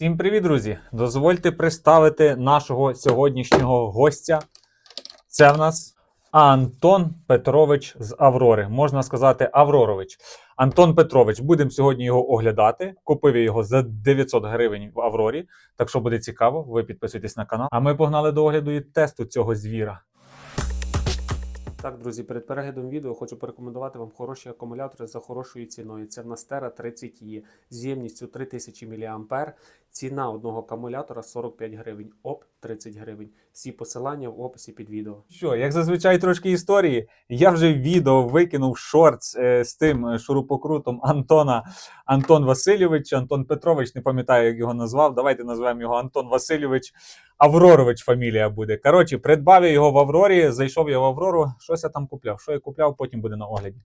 Всім привіт, друзі! Дозвольте представити нашого сьогоднішнього гостя. Це в нас Антон Петрович з Аврори. Можна сказати, Аврорович. Антон Петрович, будемо сьогодні його оглядати. Купив я його за 900 гривень в Аврорі. Так що буде цікаво, ви підписуйтесь на канал. А ми погнали до огляду і тесту цього звіра. Так, друзі, перед переглядом відео хочу порекомендувати вам хороші акумулятори за хорошою ціною. Це в нас Terra 30 e з ємністю 3000 мА. Ціна одного акумулятора 45 гривень, ОП 30 гривень. Всі посилання в описі під відео. Що, як зазвичай трошки історії. Я вже відео викинув шортс е, з тим е, шурупокрутом Антона Антон Васильович, Антон Петрович, не пам'ятаю, як його назвав. Давайте назвемо його Антон Васильович. Аврорович фамілія буде. Коротше, придбав я його в Аврорі, зайшов я в Аврору. Щось я там купляв. Що я купляв, потім буде на огляді.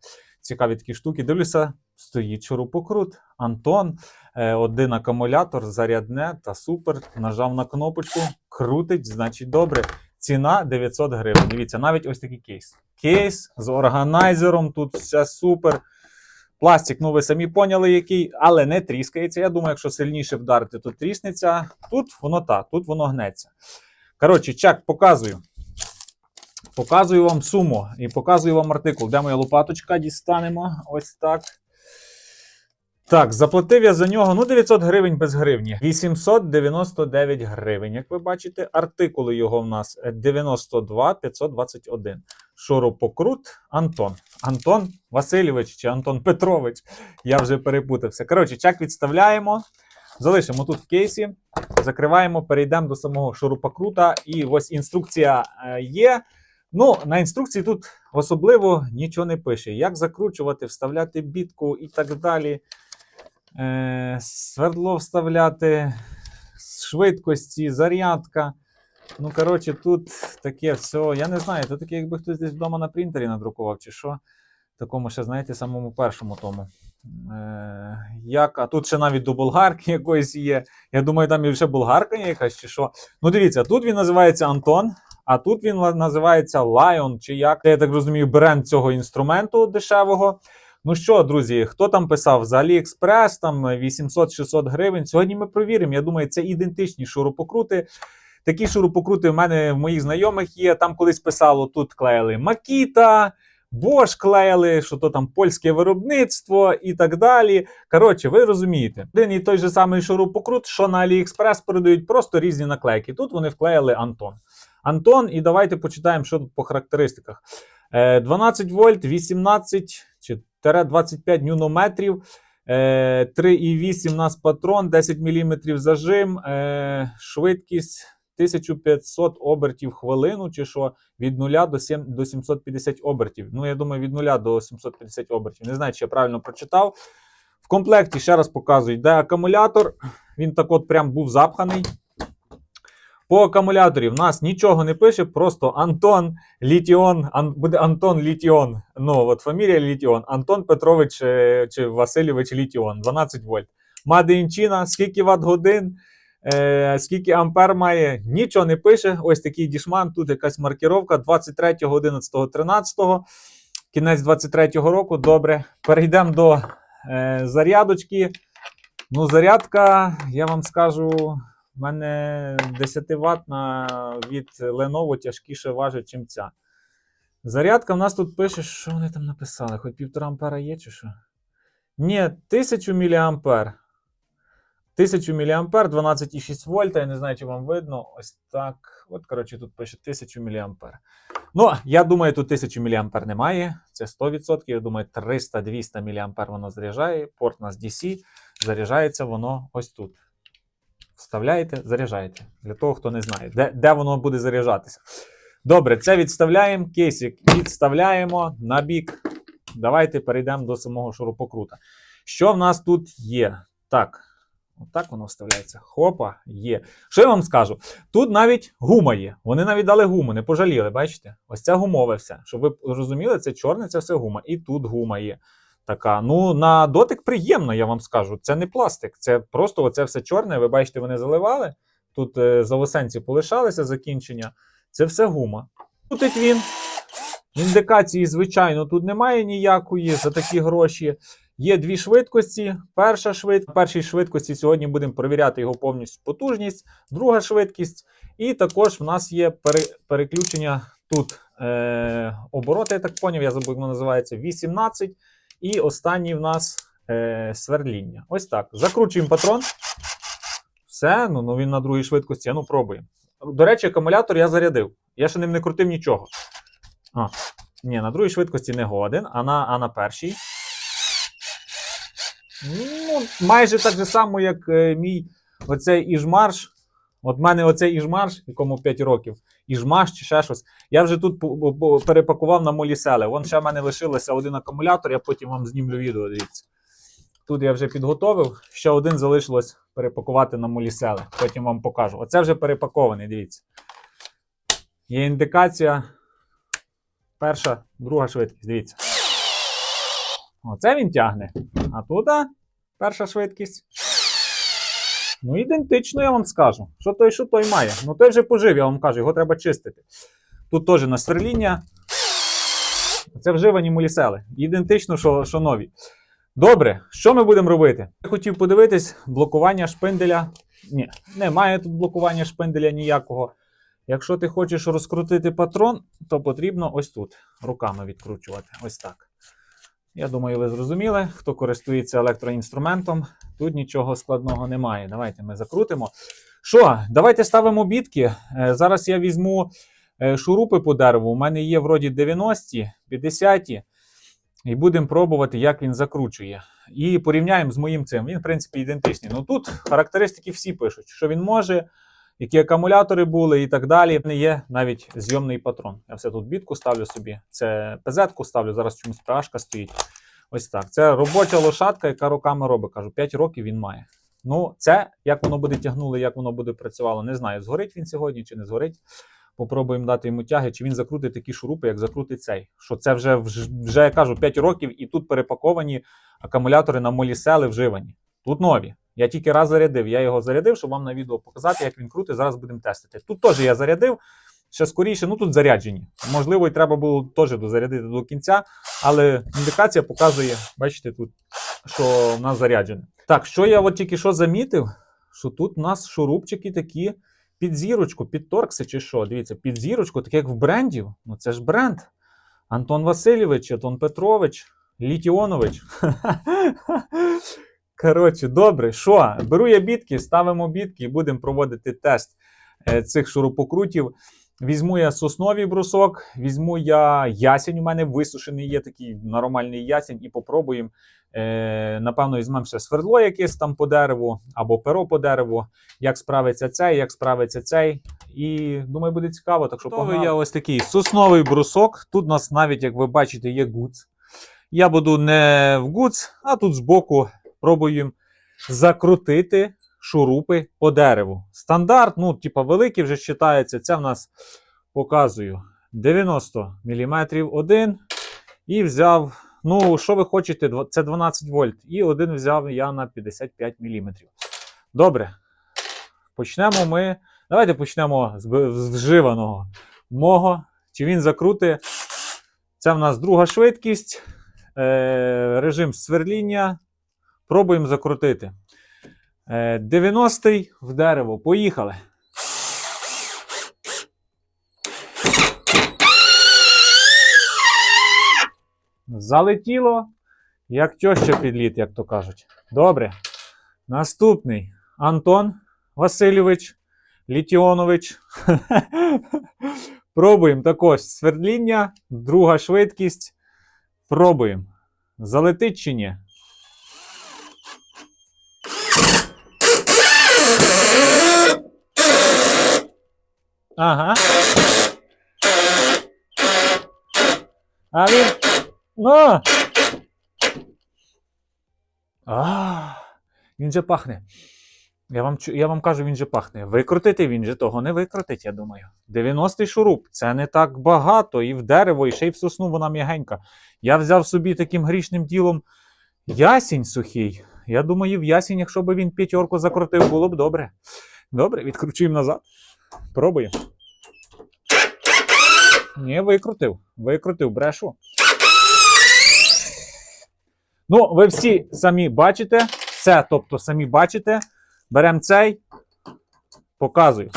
Цікаві такі штуки. Дивлюся, стоїть шурупокрут. Антон, е, один акумулятор, зарядне та супер. Нажав на кнопочку, крутить, значить добре. Ціна 900 гривень. Дивіться, навіть ось такий кейс. Кейс з органайзером, тут все супер. Пластик, ну ви самі поняли, який, але не тріскається. Я думаю, якщо сильніше вдарити, то тріснеться. Тут воно так, тут воно гнеться. Коротше, чек показую. Показую вам суму і показую вам артикул. Де моя лопаточка? Дістанемо. Ось так. Так, заплатив я за нього ну 900 гривень без гривні. 899 гривень. Як ви бачите, артикули його в нас е, 92 521. Шуропокрут Антон. Антон Васильович чи Антон Петрович. Я вже перепутався. Коротше, чек відставляємо. Залишимо тут в кейсі. Закриваємо, перейдемо до самого шурупокрута. І ось інструкція е, є. Ну, на інструкції тут особливо нічого не пише. Як закручувати, вставляти бітку і так далі. Е, свердло вставляти, швидкості, зарядка. Ну, коротше, тут таке все. Я не знаю, це таке, якби хтось десь вдома на принтері надрукував, чи що. Такому ще, знаєте, самому першому тому. Е, як, а тут ще навіть до болгарки якоїсь є. Я думаю, там і ще болгарка є якась, чи що. Ну, дивіться, тут він називається Антон, а тут він називається Lion, чи як. Я так розумію, бренд цього інструменту дешевого. Ну що, друзі, хто там писав за AliExpress, там 800-600 гривень. Сьогодні ми провіримо. Я думаю, це ідентичні шурупокрути. Такі шурупокрути в мене в моїх знайомих є. Там колись писало, тут клеїли Makita, Bosch клеїли, що то там польське виробництво і так далі. Коротше, ви розумієте, один і той же самий шурупокрут, що на AliExpress продають просто різні наклейки. Тут вони вклеїли Антон. Антон, і давайте почитаємо, що тут по характеристиках. Е, 12 вольт, 18 чи 25 ньюнометрів. Е, 3,8 нас патрон, 10 мм зажим, е, швидкість 1500 обертів хвилину, чи що від 0 до, 7, до 750 обертів. Ну, я думаю, від 0 до 750 обертів. Не знаю, чи я правильно прочитав. В комплекті ще раз показую, де акумулятор. Він так от прям був запханий. По акумуляторі в нас нічого не пише, просто Антон Літіон, Ан, буде Антон Літіон. Ну, от фамілія Літіон. Антон Петрович е, чи Васильович Літіон, 12 вольт. Мадинчина, скільки ватт годин, е, скільки ампер має, нічого не пише. Ось такий дішман, тут якась маркіровка 23, 11, 13, кінець 23 року. Добре. Перейдемо до е, зарядочки. Ну, зарядка, я вам скажу, в мене 10 ватна від Lenovo тяжкіше важить, чим ця. Зарядка в нас тут пише, що вони там написали? Хоч півтора ампера є, чи що? Ні, 1000 мА. 1000 мА, 12,6 вольта. Я не знаю, чи вам видно. Ось так. От, коротше, тут пише 1000 мА. Ну, я думаю, тут 1000 мА немає. Це 100%. Я думаю, 300-200 мА воно заряджає. Порт у нас DC. Заряджається воно ось тут. Вставляєте, заряджаєте. Для того, хто не знає, де, де воно буде заряджатися. Добре, це відставляємо. Кейсик відставляємо на бік. Давайте перейдемо до самого шурупокрута. Що в нас тут є? Так, отак воно вставляється. Хопа, є. Що я вам скажу? Тут навіть гума є. Вони навіть дали гуму, не пожаліли, бачите? Ось це гумове все. Щоб ви розуміли, це чорне, це все гума. І тут гума є. Така, ну на дотик приємно, я вам скажу. Це не пластик, це просто оце все чорне. Ви бачите, вони заливали. Тут е, заосенці полишалися закінчення. Це все гума. Тут він. Індикації, звичайно, тут немає ніякої за такі гроші. Є дві швидкості. Перша швидкість. першій швидкості сьогодні будемо перевіряти його повністю потужність, друга швидкість. І також в нас є пере, переключення тут е, обороти, я так поняв, я забув, як називається 18. І останній в нас е, сверління. Ось так. Закручуємо патрон. Все, ну, ну він на другій швидкості. Ну пробуємо. До речі, акумулятор я зарядив. Я ще ним не крутив нічого. А, ні, на другій швидкості не годен, а на, а на першій. Ну, майже так же само, як е, мій оцей іжмарш. От мене оцей іжмарш, якому 5 років, іжмаш чи ще щось. Я вже тут перепакував на моліселе. Вон ще в мене лишилося один акумулятор, я потім вам знімлю відео. Дивіться. Тут я вже підготовив. Ще один залишилось перепакувати на моліселе. Потім вам покажу. Оце вже перепакований, дивіться. Є індикація. Перша, друга швидкість. Дивіться. Оце він тягне. А тут перша швидкість. Ну, ідентично, я вам скажу. Що той, що той має. Ну, той вже пожив, я вам кажу, його треба чистити. Тут теж на. Це вживані молісели. Ідентично, що, що нові. Добре, що ми будемо робити? Я хотів подивитись блокування шпинделя. Ні, немає тут блокування шпинделя ніякого. Якщо ти хочеш розкрутити патрон, то потрібно ось тут руками відкручувати. Ось так. Я думаю, ви зрозуміли, хто користується електроінструментом. Тут нічого складного немає. Давайте ми закрутимо. Що, давайте ставимо бітки. Е, Зараз я візьму е, шурупи по дереву. У мене є вроді 90, 50. І будемо пробувати, як він закручує. І порівняємо з моїм цим. Він, в принципі, ідентичний. Ну тут характеристики всі пишуть, що він може, які акумулятори були і так далі. Не є навіть зйомний патрон. Я все тут бітку ставлю собі. Це ПЗ-ку ставлю, зараз чомусь ПАшка стоїть. Ось так. Це робоча лошадка, яка руками робить. Кажу, 5 років він має. Ну, це як воно буде тягнуло, як воно буде працювало, не знаю. Згорить він сьогодні чи не згорить. Попробуємо дати йому тяги, чи він закрутить такі шурупи, як закрутить цей. Що це вже, вже я кажу, 5 років, і тут перепаковані акумулятори на молісели вживані. Тут нові. Я тільки раз зарядив. Я його зарядив, щоб вам на відео показати, як він крутить. Зараз будемо тестити. Тут теж я зарядив. Ще скоріше, ну тут заряджені. Можливо, і треба було теж дозарядити до кінця, але індикація показує, бачите, тут, що в нас заряджене. Так, що я от тільки що замітив, що тут у нас шурупчики такі під зірочку, під торкси чи що. Дивіться, під зірочку, таке як в брендів. Ну це ж бренд. Антон Васильович, Антон Петрович, Літіонович. Коротше, добре, що? Беру я бітки, ставимо бітки і будемо проводити тест е, цих шурупокрутів. Візьму я сосновий брусок, візьму я ясень. У мене висушений є такий нормальний ясень, і попробуємо. Е, напевно, візьмемо ще свердло якесь там по дереву або перо по дереву. Як справиться цей, як справиться цей. І думаю, буде цікаво. Так що погнали. я ось такий сосновий брусок. Тут у нас навіть, як ви бачите, є гуц. Я буду не в гуц, а тут збоку пробуємо закрутити шурупи по дереву. Стандарт, ну, типа, великий вже вважається. Це в нас показую 90 мм один. І взяв, ну, що ви хочете, це 12 вольт. І один взяв я на 55 мм. Добре. Почнемо ми. Давайте почнемо з вживаного мого. Чи він закрути? Це в нас друга швидкість. Е, режим сверління. Пробуємо закрутити. Е, 90-й в дерево. Поїхали. Залетіло, як тьоща підліт, як то кажуть. Добре. Наступний Антон Васильович Літіонович. Пробуємо також свердління, друга швидкість. Пробуємо. Залетить чи ні? Ага. А він. Ну. Він же пахне. Я вам, я вам кажу, він же пахне. Викрутити він же того не викрутить, я думаю. 90-й шуруп це не так багато. І в дерево, і ще й в сосну вона м'ягенька. Я взяв собі таким грішним ділом ясінь сухий. Я думаю, в ясінь, якщо б він п'ятерку закрутив, було б добре. Добре, відкручуємо назад. Пробуємо. Ні, викрутив. Викрутив, брешу. Ну, ви всі самі бачите, все, тобто самі бачите. Беремо цей, показую.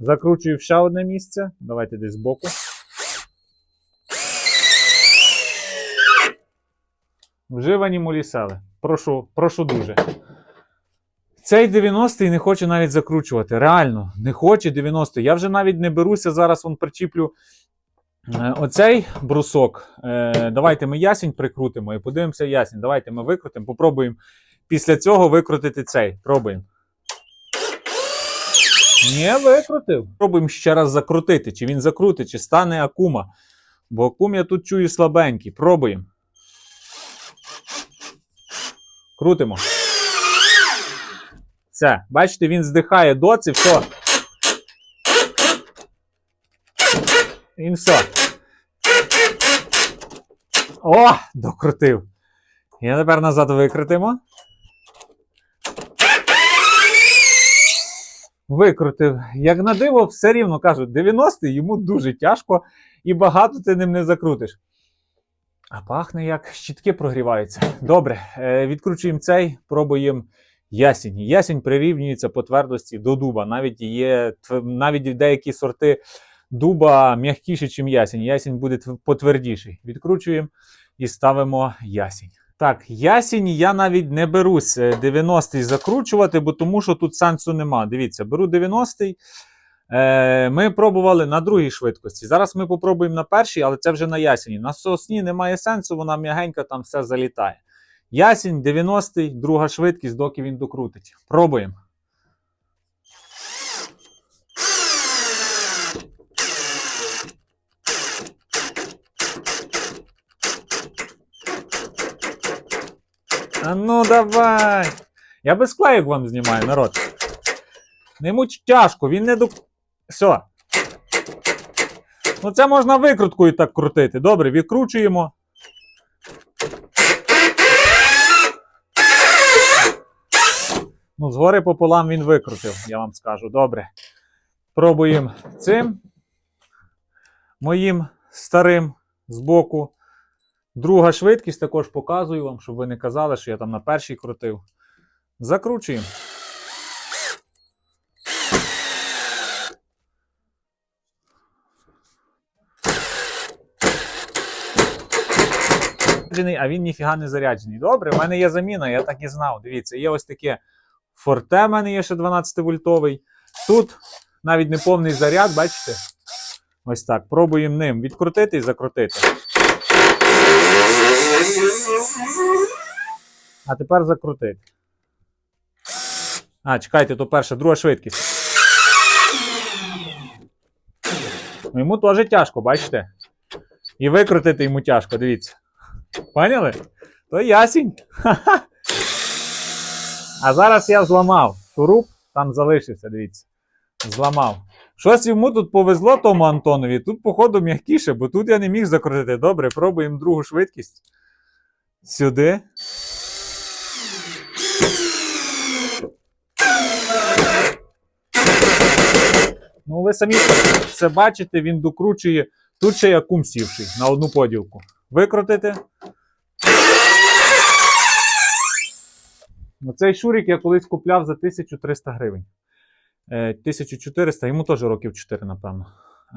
Закручую в ще одне місце. Давайте десь збоку. Вживані молісели. Прошу, прошу дуже. Цей 90-й не хоче навіть закручувати. Реально, не хоче 90-й. Я вже навіть не беруся зараз, он причіплю е, оцей брусок. Е, давайте ми ясінь прикрутимо і подивимося ясінь. Давайте ми викрутимо, попробуємо після цього викрутити цей. Пробуємо. Не викрутив. Пробуємо ще раз закрутити. Чи він закрутить, чи стане акума. Бо акум я тут чую слабенький. Пробуємо. Крутимо. Все, бачите, він здихає доці, все. Він все. О, докрутив. І тепер назад викрутимо. Викрутив. Як на диво, все рівно кажу, 90 йому дуже тяжко і багато ти ним не закрутиш. А пахне як щітки прогріваються. Добре, е, відкручуємо цей, пробуємо ясінь. Ясінь прирівнюється по твердості до дуба. Навіть є навіть деякі сорти дуба м'якіші, ніж ясінь. Ясінь буде потвердіший. Відкручуємо і ставимо ясінь. Так, ясінь я навіть не берусь е, 90-й закручувати, бо тому що тут сенсу нема. Дивіться, беру 90-й. Е, ми пробували на другій швидкості. Зараз ми попробуємо на першій, але це вже на ясені. На сосні немає сенсу, вона м'ягенька, там все залітає. Ясінь 90-й, друга швидкість, доки він докрутить. Пробуємо. А ну давай. Я без клеїк вам знімаю, народ. Не муч тяжко, він не до. Все. Ну це можна викруткою так крутити. Добре, відкручуємо. Ну, згори пополам він викрутив, я вам скажу. Добре. Пробуємо цим. Моїм старим збоку. Друга швидкість також показую вам, щоб ви не казали, що я там на першій крутив. Закручуємо. А він ніфіга не заряджений. Добре, в мене є заміна, я так і знав. Дивіться, є ось таке форте, в мене є ще 12-вольтовий. Тут навіть не повний заряд, бачите? Ось так. Пробуємо ним відкрутити і закрутити. А тепер закрутити. А, чекайте, то перша, друга швидкість. Ну, Йому теж тяжко, бачите? І викрутити йому тяжко, дивіться. Поняли? То ясінь. Ха-ха. А зараз я зламав. Шуруп там залишився, дивіться. Зламав. Щось йому тут повезло тому Антонові. Тут, походу, м'якіше, бо тут я не міг закрутити. Добре, пробуємо другу швидкість. Сюди. Ну, ви самі це бачите, він докручує. Тут ще є кум сівший на одну поділку. Викрутити. Оцей шурик я колись купляв за 1300 гривень. Е, 1400, йому теж років 4, напевно.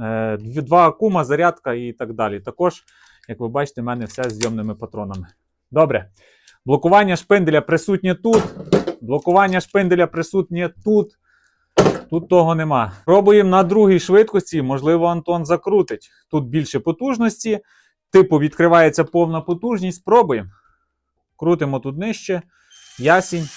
Е, Два акума, зарядка і так далі. Також, як ви бачите, в мене все з зйомними патронами. Добре. Блокування шпинделя присутнє тут. Блокування шпинделя присутнє тут. Тут того нема. Пробуємо на другій швидкості. Можливо, Антон закрутить. Тут більше потужності. Типу відкривається повна потужність. Пробуємо. Крутимо тут нижче. Ясінь.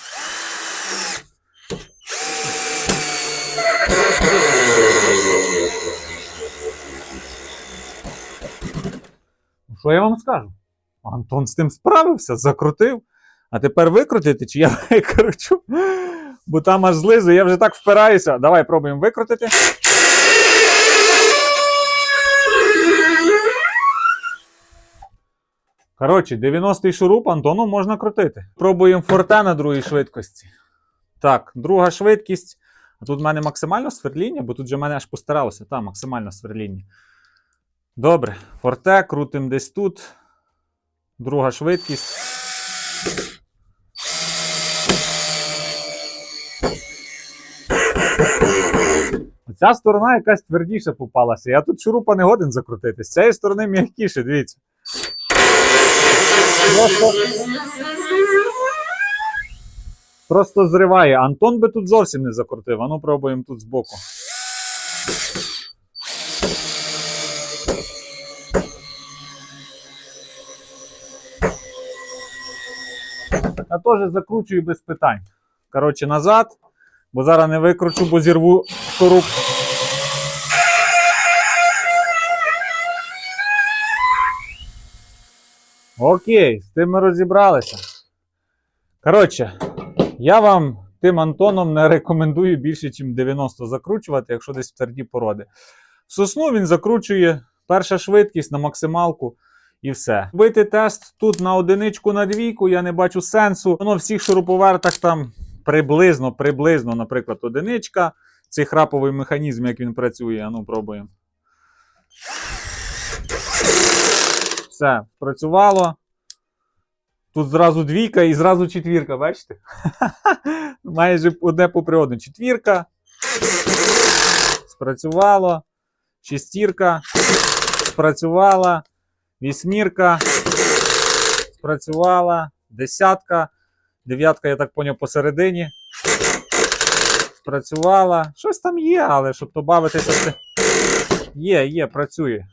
Що я вам скажу? Антон з тим справився, закрутив. А тепер викрутити, чи я викручу? Бо там аж злизу, я вже так впираюся. Давай пробуємо викрутити. Коротше, 90-й шуруп Антону можна крутити. Пробуємо форте на другій швидкості. Так, друга швидкість. А тут в мене максимальне сверління, бо тут же мене аж постаралося. Там максимальне сверління. Добре, форте крутимо десь тут. Друга швидкість. Ця сторона якась твердіше попалася. Я тут шурупа не годен закрутити. З цієї сторони м'якіше, дивіться. Просто, просто зриває. Антон би тут зовсім не закрутив. А ну пробуємо тут збоку. Я теж закручую без питань. Коротше, назад, бо зараз не викручу, бо зірву шуруп. Окей, з тим ми розібралися. Коротше, я вам тим Антоном не рекомендую більше, ніж 90 закручувати, якщо десь в тверді породи. В сосну він закручує перша швидкість на максималку і все. Бити тест тут на одиничку на двійку, я не бачу сенсу. Воно всіх шуруповертах там приблизно, приблизно, наприклад, одиничка. Цей храповий механізм, як він працює, а ну пробуємо. Все, спрацювало. Тут зразу двійка і зразу четвірка, бачите? Майже одне попри одне. Четвірка. Спрацювало. Шестірка. Спрацювала. Вісьмірка. Спрацювала. Десятка. Дев'ятка, я так поняв, посередині. Спрацювала. Щось там є, але щоб побавитися. Це... Є, є, працює.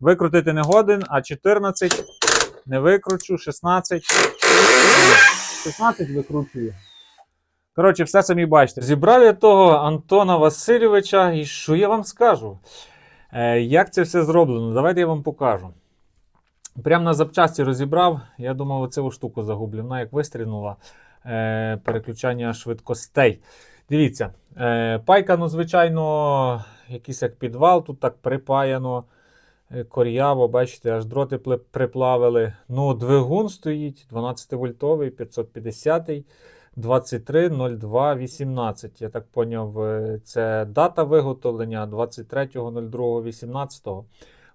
Викрутити не годен, а 14 не викручу, 16. 16 викручую. Коротше, все самі бачите. Зібрав я того Антона Васильовича, і що я вам скажу? Е, як це все зроблено? Давайте я вам покажу. Прямо на запчасті розібрав. Я думав, оцю штуку загублю. Вона як вистрінула е, переключання швидкостей. Дивіться, е, пайка, ну, звичайно, якийсь як підвал, тут так припаяно. Е, Коряво, бачите, аж дроти приплавили. Ну, двигун стоїть 12 вольтовий, 550 23.02.18. Я так поняв, е, це дата виготовлення 23.02.18.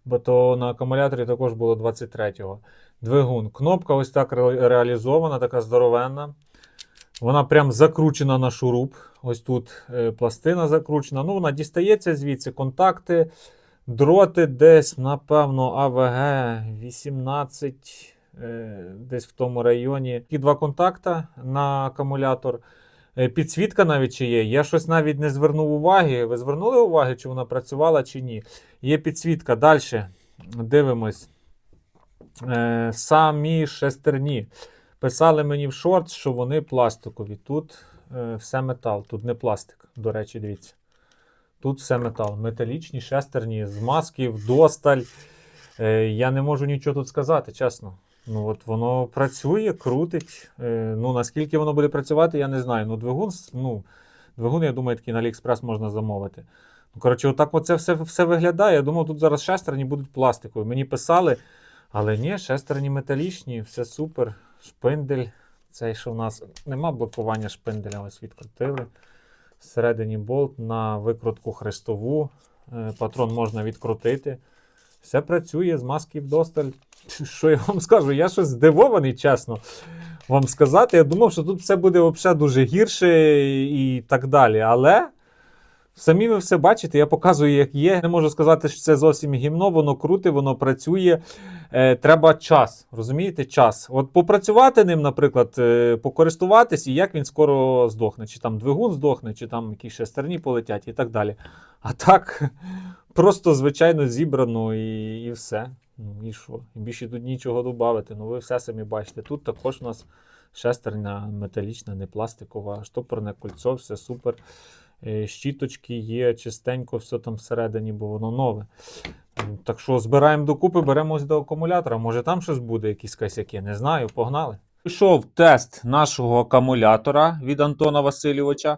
Бо то на акумуляторі також було 23-го. Двигун. Кнопка ось так реалізована, така здоровенна. Вона прям закручена на шуруп. Ось тут е, пластина закручена. Ну, вона дістається звідси. Контакти. Дроти десь, напевно, АВГ 18, е, десь в тому районі. Такі два контакта на акумулятор. Е, Підсвітка навіть чи є. Я щось навіть не звернув уваги. Ви звернули уваги, чи вона працювала, чи ні. Є підсвітка. Далі дивимось. Е, Самі шестерні. Писали мені в шорт, що вони пластикові. Тут все метал, тут не пластик. До речі, дивіться. Тут все метал. Металічні, шестерні, змазки, вдосталь. Е, я не можу нічого тут сказати, чесно. Ну, от воно працює, крутить. Е, ну, наскільки воно буде працювати, я не знаю. Ну, двигун, ну, двигун, я думаю, такий на AliExpress можна замовити. Ну, коротше, отак оце все, все виглядає. Я думав, тут зараз шестерні будуть пластикові. Мені писали, але ні, шестерні металічні, все супер. Шпиндель. Цей, що в нас нема блокування шпинделя, ось відкрутили. Всередині болт на викрутку хрестову. Е, Патрон можна відкрутити. Все працює, з маски вдосталь. Що я вам скажу? Я щось здивований, чесно вам сказати. Я думав, що тут все буде взагалі дуже гірше і так далі. Але самі ви все бачите, я показую, як є. Не можу сказати, що це зовсім гімно, воно круте, воно працює. Е, треба час. Розумієте, час. От попрацювати ним, наприклад, е, покористуватись, і як він скоро здохне. Чи там двигун здохне, чи там якісь шестерні полетять і так далі. А так, просто звичайно зібрано і, і все. Ну і що? І більше тут нічого додати. Ну ви все самі бачите. Тут також у нас шестерня металічна, не пластикова, штопорне кольцо, все супер. Е, Щіточки є, чистенько, все там всередині, бо воно нове. Так що збираємо докупи, беремось до акумулятора. Може там щось буде, якісь косяки, не знаю, погнали. Пішов тест нашого акумулятора від Антона Васильовича.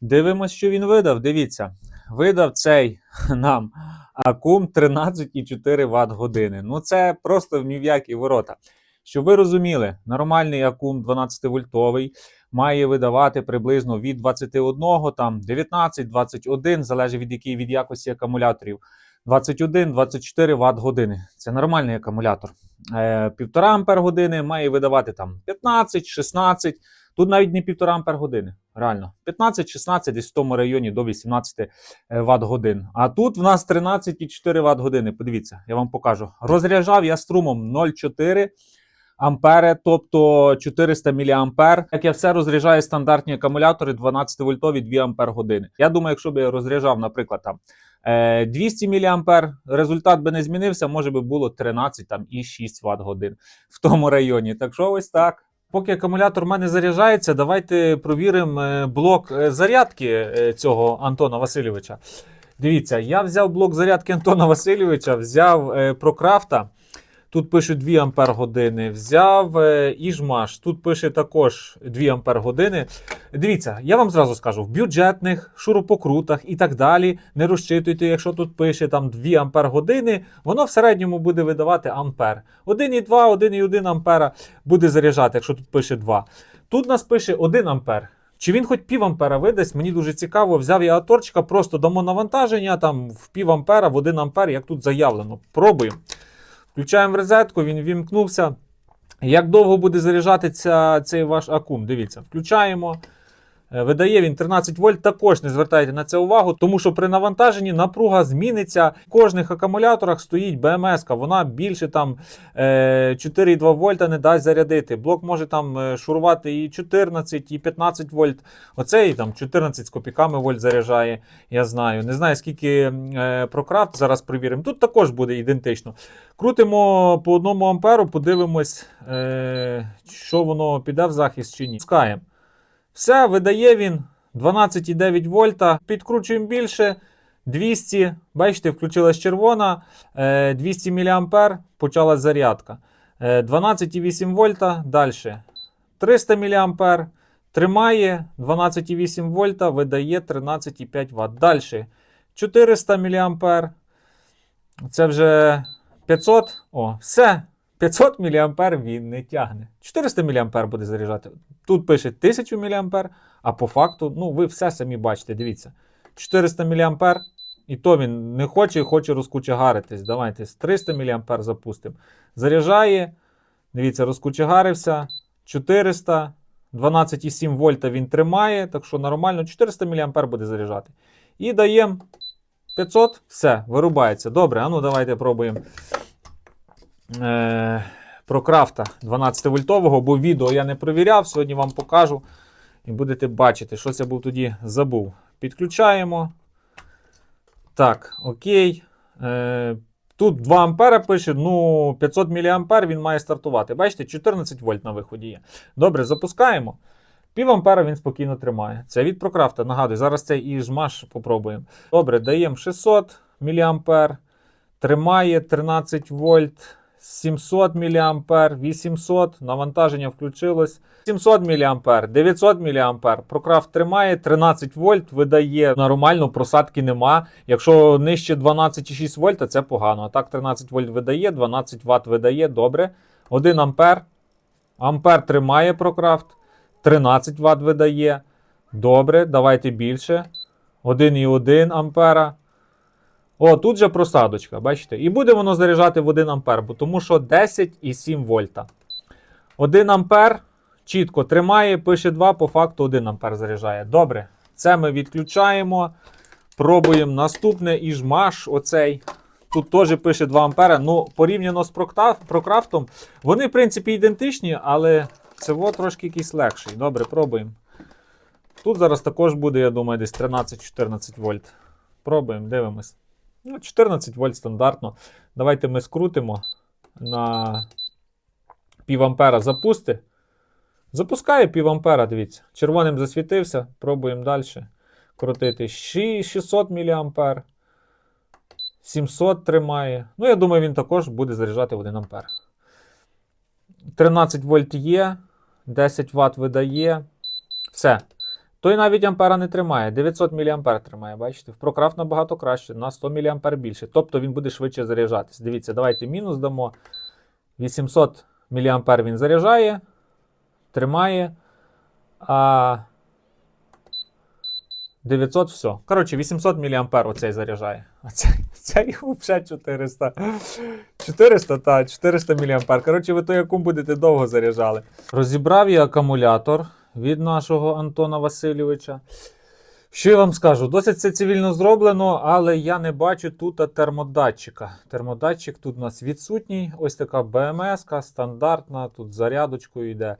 Дивимось, що він видав. Дивіться, видав цей нам акум 13,4 Вт години. Ну це просто в ні в які ворота. Щоб ви розуміли, нормальний акум 12-вольтовий має видавати приблизно від 21, там 19, 21, залежить від якої від якості акумуляторів. 21-24 Вт години. Це нормальний акумулятор. Е, 1,5 Ампер години має видавати там 15-16. Тут навіть не 1,5 Ампер години. Реально. 15-16 десь в тому районі до 18 Вт годин. А тут в нас 13,4 Вт години. Подивіться, я вам покажу. Розряджав я струмом 0,4 ампери, тобто 400 мА. Як я все розряджаю стандартні акумулятори 12 вольтові 2 ампер години. Я думаю, якщо б я розряджав, наприклад, там е, 200 мА, результат би не змінився, може би було 13 там, і 6 Вт годин в тому районі. Так що ось так. Поки акумулятор в мене заряджається, давайте провіримо е, блок е, зарядки е, цього Антона Васильовича. Дивіться, я взяв блок зарядки Антона Васильовича, взяв е, Прокрафта. Тут пише 2 Ампер години. Взяв е, Іжмаш. Тут пише також 2 Ампер години. Дивіться, я вам зразу скажу: в бюджетних шурупокрутах і так далі. Не розчитуйте, якщо тут пише там 2 Ампер години, воно в середньому буде видавати ампер. 1,2, 1,1 ампера буде заряджати, якщо тут пише 2. Тут нас пише 1 ампер. Чи він хоч пів ампера видасть, мені дуже цікаво. Взяв я аторчика, просто дамо навантаження там в пів ампера, в 1 ампер, як тут заявлено. Пробуємо. Включаємо в розетку, він вімкнувся. Як довго буде заряджатися цей ваш акум? Дивіться, включаємо. Е, Видає він 13 вольт. Також не звертайте на це увагу, тому що при навантаженні напруга зміниться. В кожних акумуляторах стоїть БМС, вона більше там е, 4,2 вольта не дасть зарядити. Блок може там е, шурувати і 14, і 15 вольт. Оцей там 14 з копійками вольт заряджає. Я знаю. Не знаю, скільки е, прокрафт зараз перевіримо. Тут також буде ідентично. Крутимо по одному амперу, подивимось, е, що воно піде в захист чи ні. Пускаємо. Все, видає він 12,9 вольта. Підкручуємо більше. 200, бачите, включилась червона, е, 200 мА, почалась зарядка. Е, 12,8 вольта, далі. 300 мА, тримає 12,8 вольта, видає 13,5 Вт. Далі 400 мА. Це вже 500. О, все. 500 мА він не тягне. 400 мА буде заряджати. Тут пише 1000 мА, а по факту, ну, ви все самі бачите, дивіться. 400 мА, і то він не хоче, і хоче розкучегаритись. Давайте з 300 мА запустимо. Заряджає. Дивіться, розкучегарився. 400, 12,7 вольта він тримає, так що нормально 400 мА буде заряджати. І даємо 500, все, вирубається. Добре, а ну давайте пробуємо е, про крафта 12-вольтового, бо відео я не провіряв. Сьогодні вам покажу. І будете бачити, що це був тоді забув. Підключаємо. Так, окей. Е, тут 2 ампера пише, ну 500 мА він має стартувати. Бачите, 14 вольт на виході є. Добре, запускаємо. Пів ампера він спокійно тримає. Це від прокрафта. Нагадую, зараз цей і жмаш попробуємо. Добре, даємо 600 мА. Тримає 13 вольт. 700 мА, 800, навантаження включилось. 700 мА, 900 мА. Прокрафт тримає 13 вольт, видає нормально, просадки нема. Якщо нижче 12,6 вольта, це погано. А так 13 вольт видає, 12 Вт видає, добре. 1 ампер. Ампер тримає прокрафт. 13 Вт видає. Добре, давайте більше. 1,1 ампера. О, тут же просадочка, бачите? І буде воно заряджати в 1 ампер, бо тому що 10,7 вольта. 1 ампер чітко тримає, пише 2, по факту 1 ампер заряджає. Добре, це ми відключаємо. Пробуємо наступне і жмаш оцей. Тут теж пише 2 ампера. Ну, порівняно з прокрафтом, вони, в принципі, ідентичні, але це трошки якийсь легший. Добре, пробуємо. Тут зараз також буде, я думаю, десь 13-14 вольт. Пробуємо, дивимось. Ну, 14 вольт стандартно. Давайте ми скрутимо на пів ампера запусти. Запускає пів ампера, дивіться. Червоним засвітився. Пробуємо далі крутити. 600 мА. 700 тримає. Ну, я думаю, він також буде заряджати 1 ампер. 13 вольт є, 10 Вт видає. Все. Той навіть ампера не тримає. 900 мА тримає, бачите? В Прокрафт набагато краще, на 100 мА більше. Тобто він буде швидше заряджатись. Дивіться, давайте мінус дамо. 800 мА він заряджає, тримає. А 900 все. Коротше, 800 мА оцей заряджає. Оцей, Цей взагалі 400. 400, так, 400 мА. Коротше, ви той акум будете довго заряджали. Розібрав я акумулятор від нашого Антона Васильовича. Що я вам скажу? Досить це цивільно зроблено, але я не бачу тут термодатчика. Термодатчик тут у нас відсутній. Ось така БМС, стандартна, тут зарядочкою йде.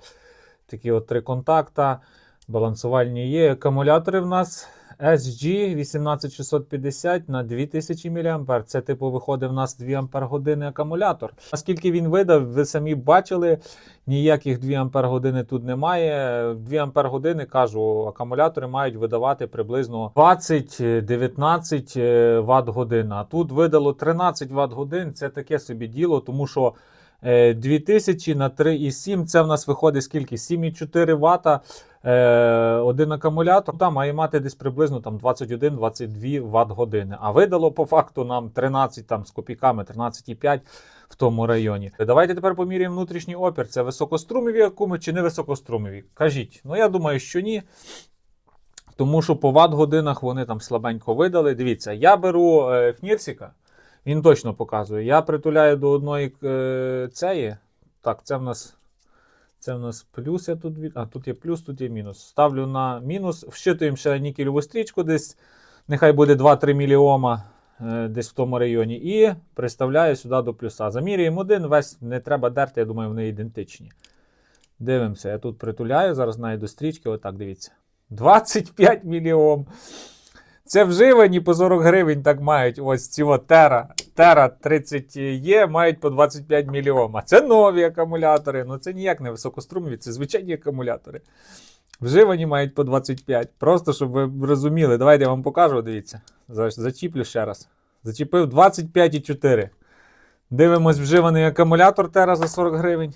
Такі от три контакта. Балансувальні є. Акумулятори в нас SG 18650 на 2000 мА. Це типу виходить в нас 2 Ампер години акумулятор. Наскільки він видав, ви самі бачили, ніяких 2 Ампер години тут немає. 2 Ампер години, кажу, акумулятори мають видавати приблизно 20-19 Вт годин. А тут видало 13 Вт годин. Це таке собі діло, тому що е, 2000 на 3,7 це в нас виходить скільки? 7,4 Вт е, один акумулятор там має мати десь приблизно там 21-22 Вт години. А видало по факту нам 13 там з копійками, 13,5 в тому районі. Давайте тепер поміряємо внутрішній опір. Це високострумові акуми чи не високострумові? Кажіть. Ну я думаю, що ні. Тому що по ватт годинах вони там слабенько видали. Дивіться, я беру е, Фнірсіка, він точно показує. Я притуляю до одної е, цієї. Так, це в нас. Це в нас плюс, я тут від... А, тут є плюс, тут є мінус. Ставлю на мінус, вщитуємо ще нікелеву стрічку десь, нехай буде 2-3 міліома е, десь в тому районі. І приставляю сюди до плюса. Замірюємо один, весь не треба дерти, я думаю, вони ідентичні. Дивимося, я тут притуляю, зараз до стрічки, отак дивіться. 25 мільйом. Це вживані по 40 гривень так мають. Ось ці от тера. Тера 30 є, мають по 25 мільйом. А це нові акумулятори. Ну це ніяк не високострумові, це звичайні акумулятори. Вживані мають по 25. Просто щоб ви розуміли. Давайте я вам покажу. Дивіться. Зачіплю ще раз. Зачепив 25,4. Дивимось вживаний акумулятор Тера за 40 гривень.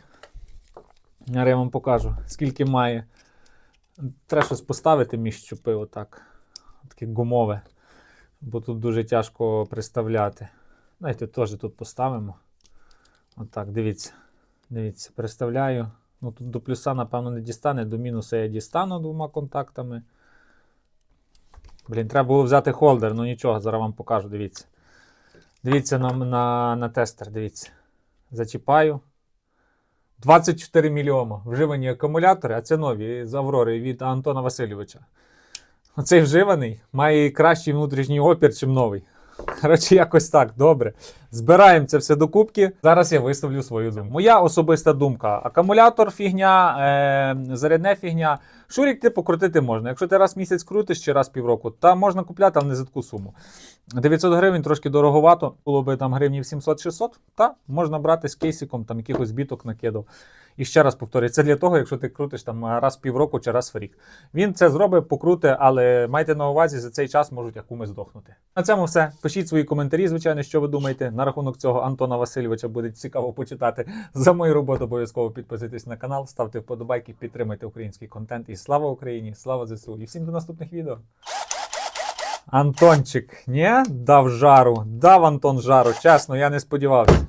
Я вам покажу, скільки має. Треба щось поставити між щупи, отак. Таке гумове. Бо тут дуже тяжко приставляти. Давайте теж тут поставимо. Отак, дивіться. Дивіться, приставляю. Ну тут до плюса, напевно, не дістане, до мінуса я дістану двома контактами. Блін, треба було взяти холдер, ну нічого, зараз вам покажу, дивіться. Дивіться на, на, на тестер, дивіться. Зачіпаю. 24 мільйома вживані акумулятори, а це нові з Аврори від Антона Васильовича. Оцей вживаний має кращий внутрішній опір, чим новий. Коротше, якось так, добре. Збираємо це все докупки. Зараз я виставлю свою думку. Моя особиста думка: акумулятор фігня, е, зарядне фігня. Шурік ти покрутити можна. Якщо ти раз в місяць крутиш чи раз півроку, та можна купляти, але не за таку суму. 900 гривень трошки дороговато, було би там гривнів 700-600, та можна брати з кейсиком, там якихось біток накидав. І ще раз повторюю, це для того, якщо ти крутиш там раз в півроку чи раз в рік. Він це зробить, покрути, але майте на увазі, за цей час можуть акуми здохнути. На цьому все. Пишіть свої коментарі, звичайно, що ви думаєте. На рахунок цього Антона Васильовича буде цікаво почитати. За мою роботу обов'язково підписуйтесь на канал, ставте вподобайки, підтримуйте український контент. І слава Україні! Слава ЗСУ! І всім до наступних відео. Антончик, ні? Дав жару, дав Антон жару. Чесно, я не сподівався.